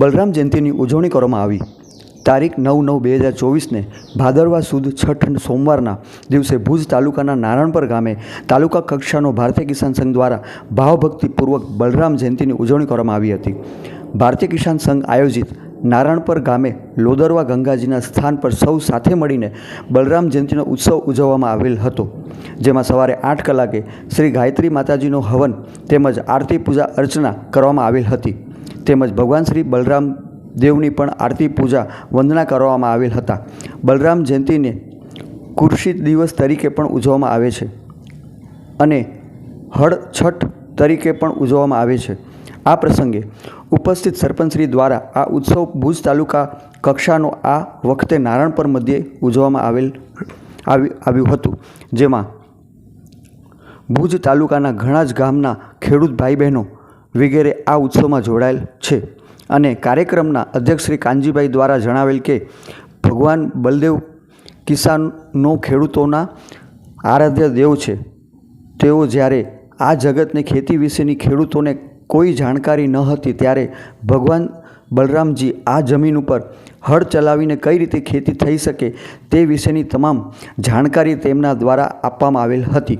બલરામ જયંતિની ઉજવણી કરવામાં આવી. તારીખ નવ નવ બે હજાર ચોવીસને ભાદરવા સુદ છઠ સોમવારના દિવસે ભુજ તાલુકાના નારણપર ગામે તાલુકા કક્ષાનો ભારતીય કિસાન સંઘ દ્વારા ભાવભક્તિપૂર્વક બલરામ જયંતિની ઉજવણી કરવામાં આવી હતી. ભારતીય કિસાન સંઘ આયોજિત નારણપર ગામે લોદરવા ગંગાજીના સ્થાન પર સૌ સાથે મળીને બલરામ જયંતિનો ઉત્સવ ઉજવવામાં આવેલ હતો, જેમાં સવારે આઠ કલાકે શ્રી ગાયત્રી માતાજીનો હવન તેમજ આરતી પૂજા અર્ચના કરવામાં આવેલ હતી. તેમજ ભગવાન શ્રી બલરામ દેવની પણ આરતી પૂજા વંદના કરવામાં આવેલ હતા. બલરામ જયંતિને કુર્શી દિવસ તરીકે પણ ઉજવવામાં આવે છે અને હળ છઠ તરીકે પણ ઉજવવામાં આવે છે. આ પ્રસંગે ઉપસ્થિત સરપંચશ્રી દ્વારા આ ઉત્સવ ભુજ તાલુકા કક્ષાનો આ વખતે નારણપર મધ્યે ઉજવવામાં આવેલ આવી, આવ્યું હતું. જેમાં ભુજ તાલુકાના ઘણા જ ગામના ખેડૂત ભાઈ બહેનો વગેરે આ ઉત્સવમાં જોડાયેલ છે. અને કાર્યક્રમના અધ્યક્ષ શ્રી કાનજીભાઈ દ્વારા જણાવેલ કે ભગવાન બલદેવ કિસાનનો ખેડૂતોના આરાધ્ય દેવ છે. તેઓ જ્યારે આ જગતને ખેતી વિશેની ખેડૂતોને કોઈ જાણકારી ન હતી ત્યારે ભગવાન બલરામજી આ જમીન ઉપર હળ ચલાવીને કઈ રીતે ખેતી થઈ શકે તે વિશેની તમામ જાણકારી તેમના દ્વારા આપવામાં આવેલ હતી.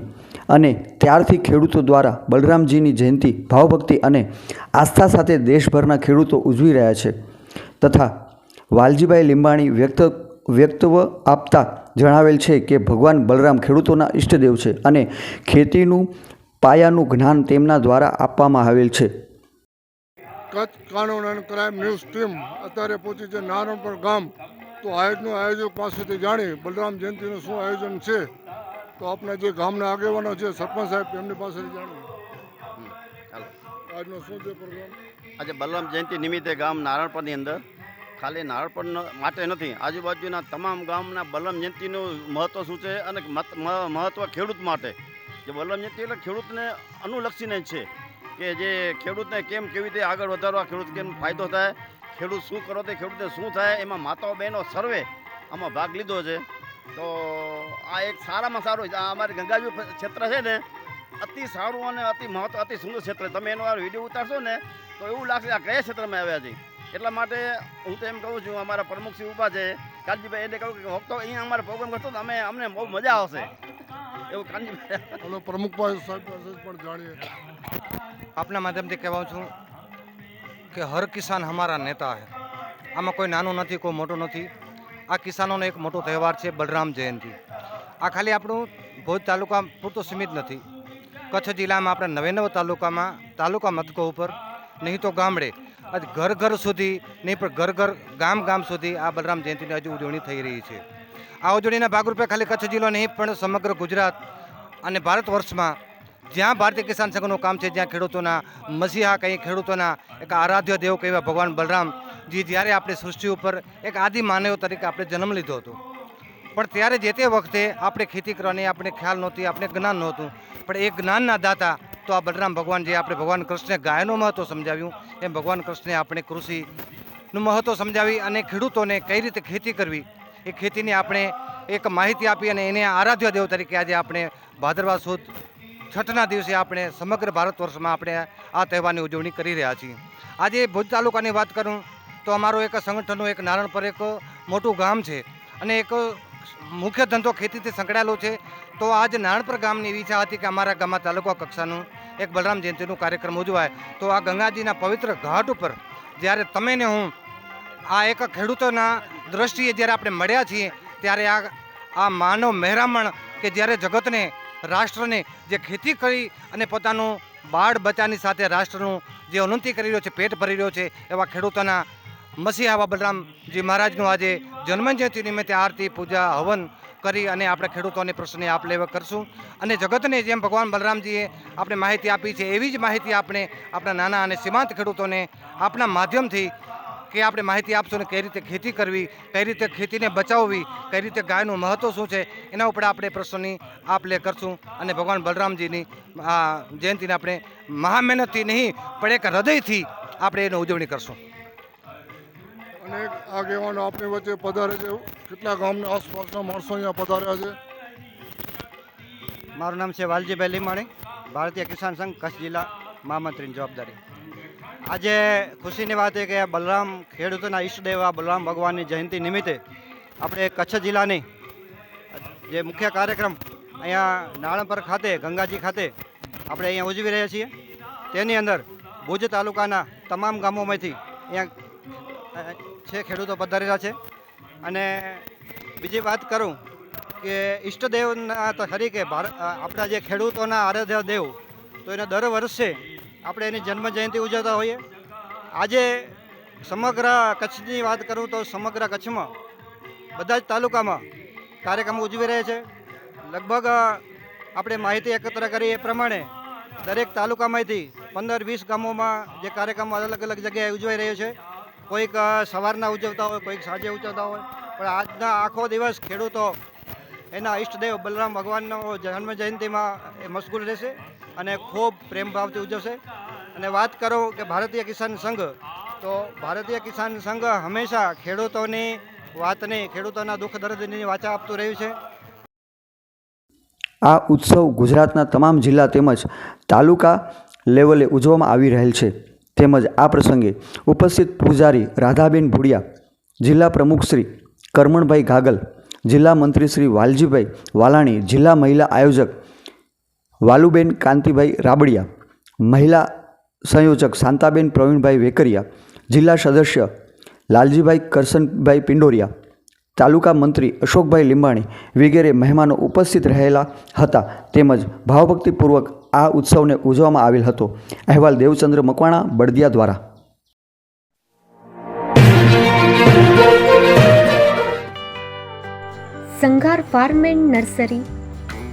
અને ત્યારથી ખેડૂતો દ્વારા બલરામજીની જયંતિ, ભાવભક્તિ અને આસ્થા સાથે દેશભરના ખેડૂતો ઉજવી રહ્યા છે. તથા વાલજીભાઈ લીંબાણી વ્યક્ત, વ્યક્તવ આપતા જણાવેલ છે કે ભગવાન બલરામ ખેડૂતોના ઈષ્ટદેવ છે અને ખેતીનું, પાયાનું જ્ઞાન તેમના દ્વારા આપવામાં આવેલ છે. કચ્છ કાનૂન અને ક્રાઇમ ન્યૂઝ ટીમ અત્યારે પહોંચી છે નારણપર ગામ. તો આયોજનું આયોજક પાસેથી જાણી બલરામ જયંતિનું શું આયોજન છે? તો આપણે જે ગામના આગેવાનો છે સરપંચ સાહેબ એમની પાસેથી ચાલો આજનો શું છે પ્રોગ્રામ આજે બલરામ જયંતિ નિમિત્તે ગામ નારણપરની અંદર. ખાલી નારણપણ માટે નથી આજુબાજુના તમામ ગામના બલરામ જયંતિનું મહત્ત્વ શું છે અને મહત્ત્વ ખેડૂત માટે. જે બલરામ જયંતિ એટલે ખેડૂતને અનુલક્ષીને છે કે જે ખેડૂતને કેમ કેવી રીતે આગળ વધારવા ખેડૂત કેમ ફાયદો થાય ખેડૂત શું કરો તે ખેડૂતને શું થાય એમાં માતાઓ બહેનો સર્વે આમાં ભાગ લીધો છે. તો આ એક સારામાં સારું આ અમારે ગંગાજી ક્ષેત્ર છે ને અતિ સારું અને અતિ મહત્વ અતિ સુંદર ક્ષેત્ર તમે એનો આ વીડિયો ઉતારશો ને તો એવું લાગશે આ કયા ક્ષેત્રમાં આવ્યા છે. એટલા માટે હું તો એમ કહું છું અમારા પ્રમુખશ્રી ઊભા છે. કાનજીભાઈ એને કહું કે વખતો અહીંયા અમારે પ્રોગ્રામ કરતો તો અમે અમને બહુ મજા આવશે. એવું કાનજીભાઈ. હલો સાહેબ પણ જાણીએ. આપના માધ્યમથી કહેવા છું કે હર કિસાન હમારા નેતા હે. આમાં કોઈ નાનું નથી કોઈ મોટું નથી. આ કિસાનોનો એક મોટો તહેવાર છે બલરામ જયંતિ. આ ખાલી આપણું ભુજ તાલુકા પૂરતો સીમિત નથી. કચ્છ જિલ્લામાં આપણે નવે નવ તાલુકામાં, તાલુકા મથકો ઉપર, નહીં તો ગામડે, આજ ઘર ઘર સુધી, નહીં પણ ઘર ઘર ગામ ગામ સુધી આ બલરામ જયંતિની હજુ ઉજવણી થઈ રહી છે. આ ઉજવણીના ભાગરૂપે ખાલી કચ્છ જિલ્લો નહીં પણ સમગ્ર ગુજરાત અને ભારત વર્ષમાં જ્યાં ભારતીય કિસાન સંઘનું કામ છે, જ્યાં ખેડૂતોના મસીહા કંઈ ખેડૂતોના એક આરાધ્ય દેવ કહેવા ભગવાન બલરામજી જ્યારે આપણી સૃષ્ટિ ઉપર એક આદિ માનવ તરીકે આપણે જન્મ લીધો હતો. પણ ત્યારે જે તે વખતે આપણે ખેતી કરવાની આપણે ખ્યાલ નહોતી, આપણે જ્ઞાન નહોતું. પણ એ જ્ઞાનના દાતા તો આ બલરામ ભગવાન જે આપણે ભગવાન કૃષ્ણે ગાયનું મહત્ત્વ સમજાવ્યું, એમ ભગવાન કૃષ્ણે આપણે કૃષિનું મહત્ત્વ સમજાવી અને ખેડૂતોને કઈ રીતે ખેતી કરવી, એ ખેતીની આપણે એક માહિતી આપી અને એને આરાધ્ય દેવ તરીકે આજે આપણે ભાદરવા સુદ છઠના દિવસે આપણે સમગ્ર ભારત વર્ષમાં આપણે આ તહેવારની ઉજવણી કરી રહ્યા છીએ. આજે ભુજ તાલુકાની વાત કરું તો અમારું એક સંગઠનનું એક નારણ પર એક મોટું ગામ છે અને એક મુખ્ય ધંધો ખેતીથી સંકળાયેલો છે. તો આજ નારણપર ગામની એવી ઈચ્છા હતી કે અમારા ગામમાં તાલુકા કક્ષાનું એક બલરામ જયંતિનું કાર્યક્રમ ઉજવાય. તો આ ગંગાજીના પવિત્ર ઘાટ ઉપર જ્યારે તમે ને હું આ એક ખેડૂતોના દ્રષ્ટિએ જ્યારે આપણે મળ્યા છીએ, ત્યારે આ આ માનવ મહેરામણ કે જ્યારે જગતને રાષ્ટ્રને જે ખેતી કરી અને પોતાનું બાળ બચ્ચાની સાથે રાષ્ટ્રનું જે ઉન્નતિ કરી રહ્યો છે, પેટ ભરી રહ્યો છે, એવા ખેડૂતોના મસીહા બલરામજી મહારાજનું આજે જન્મજયંતિ નિમિત્તે આરતી, પૂજા, હવન કરી અને આપણે ખેડૂતોને પ્રશ્ને આપ લેવા કરશું. અને જગતને જેમ ભગવાન બલરામજીએ આપણે માહિતી આપી છે, એવી જ માહિતી આપણે આપણા નાના અને સીમાંત ખેડૂતોને આપણા માધ્યમથી કે આપણે માહિતી આપશું ને કઈ રીતે ખેતી કરવી કઈ રીતે ખેતીને બચાવવી કઈ રીતે ગાયનું મહત્ત્વ શું છે એના ઉપર આપણે પ્રશ્નોની આપ લે કરશું. અને ભગવાન બલરામજીની આ જયંતિને આપણે મહામહેનતથી નહીં પણ એક હૃદયથી આપણે એની ઉજવણી કરશું. અનેક આગેવાનો આપણી વચ્ચે પધારે છે. કેટલા ગામના આસપાસના માણસો અહીંયા પધાર્યા છે? મારું નામ છે વાલજીભાઈ લીમાણી ભારતીય કિસાન સંઘ કચ્છ જિલ્લા મહામંત્રીની જવાબદારી. આજે ખુશીની વાત એ કે બલરામ ખેડૂતોના ઈષ્ટદેવ આ બલરામ ભગવાનની જયંતિ નિમિત્તે આપણે કચ્છ જિલ્લાની જે મુખ્ય કાર્યક્રમ અહીંયા નાળંપર ખાતે, ગંગાજી ખાતે આપણે અહીંયા ઉજવી રહ્યા છીએ. તેની અંદર ભુજ તાલુકાના તમામ ગામોમાંથી અહીંયા છે ખેડૂતો પધારેલા છે. અને બીજી વાત કરું કે ઈષ્ટદેવના તરીકે ભારત આપણા જે ખેડૂતોના આરાધ્ય દેવ, તો એને દર વર્ષે આપણે એની જન્મ જયંતિ ઉજવતા હોઈએ. આજે સમગ્ર કચ્છની વાત કરું તો સમગ્ર કચ્છમાં બધા જ તાલુકામાં કાર્યક્રમો ઉજવી રહ્યા છે. લગભગ આપણે માહિતી એકત્ર કરી એ પ્રમાણે દરેક તાલુકામાંથી પંદર વીસ ગામોમાં જે કાર્યક્રમો અલગ અલગ જગ્યાએ ઉજવાઈ રહ્યો છે. કોઈક સવારના ઉજવતા હોય, કોઈક સાંજે ઉજવતા હોય. પણ આજના આખો દિવસ ખેડૂતો એના ઈષ્ટદેવ બલરામ ભગવાનનો જન્મ એ મશગુલ રહેશે. અને ખૂબ પ્રેમભાવથી ઉજવશે. અને વાત કરું કે ભારતીય કિસાન સંઘ, તો ભારતીય કિસાન સંઘ હંમેશા ખેડૂતોની વાતને, ખેડૂતોના દુઃખ દર્દની વાચા આપતું રહ્યું છે. આ ઉત્સવ ગુજરાતના તમામ જિલ્લા તેમજ તાલુકા લેવલે ઉજવવામાં આવી રહેલ છે. તેમજ આ પ્રસંગે ઉપસ્થિત પૂજારી રાધાબેન ભુડિયા, જિલ્લા પ્રમુખ શ્રી કરમણભાઈ ગાગલ જિલ્લા મંત્રી શ્રી વાલજીભાઈ વાલાણી, જિલ્લા મહિલા આયોજક વાલુબેન કાંતિભાઈ રાબડિયા, મહિલા સંયોજક શાંતાબેન પ્રવીણભાઈ વેકરિયા, જિલ્લા સદસ્ય લાલજીભાઈ કરશનભાઈ પિંડોરિયા, તાલુકા મંત્રી અશોકભાઈ લીંબાણી વગેરે મહેમાનો ઉપસ્થિત રહેલા હતા તેમજ ભાવભક્તિપૂર્વક આ ઉત્સવને ઉજવવામાં આવેલ હતો. અહેવાલ દેવચંદ્ર મકવાણા, બળદિયા દ્વારા. Sanghar farm and nursery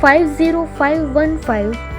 50515